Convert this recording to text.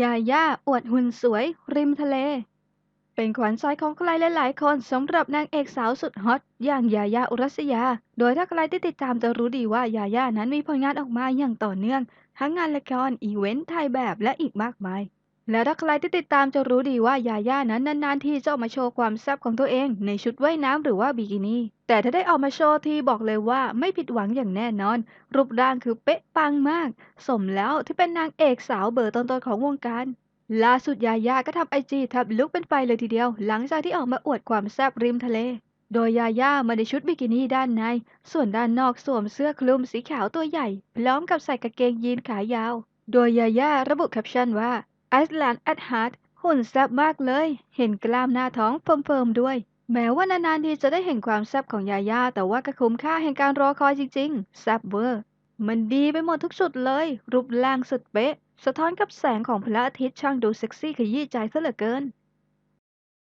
ยาย่าอวดหุ่นสวย ริมทะเล เป็นขวัญใจของใครหลายๆคนสำหรับนางเอกสาวสุดฮอตอย่างยาย่าอุรัสยา โดยถ้าใครที่ติดตามจะรู้ดีว่ายาย่านั้นมีผลงานออกมาอย่างต่อเนื่อง ทั้งงานละครอีเวนต์ถ่ายแบบและอีกมากมาย และถ้าใครที่ติดตามจะรู้ดีว่ายาย่านั้นนานๆที่จะออกมาโชว์ความแซ่บของตัวเองในชุดว่ายน้ำหรือว่าบิกินี่ แต่ถ้าได้ออกมาโชว์ทีบอกเลยว่าไม่ผิดหวังอย่างแน่นอน รูปร่างคือเป๊ะปังมาก สมแล้วที่เป็นนางเอกสาวเบอร์ต้นๆของวงการล่าสุดยาย่าก็ทำไอจีแทบลุกเป็นไฟเลยทีเดียว หลังจากที่ออกมาอวดความแซ่บริมทะเล โดยยาย่ามาในชุดบิกินี่ด้านใน ส่วนด้านนอกสวมเสื้อคลุมสีขาวตัวใหญ่ พร้อมกับใส่กางเกงยีนขายาว โดยยาย่าระบุแคปชั่นว่า ไอส์แลนด์แอดฮาร์ดหุ่นแซ่บมากเลย เห็นกล้ามหน้าท้องเฟิร์มๆด้วย แม้ว่านานๆทีจะได้เห็นความแซ่บของยาย่าแต่ว่าก็คุ้มค่าแห่งการรอคอยจริงๆแซ่บเวอร์ มันดีไปหมดทุกจุดเลย รูปร่างสุดเป๊ะ สะท้อนกับแสงของพระอาทิตย์ช่างดูเซ็กซี่ขยี้ใจซะเหลือเกิน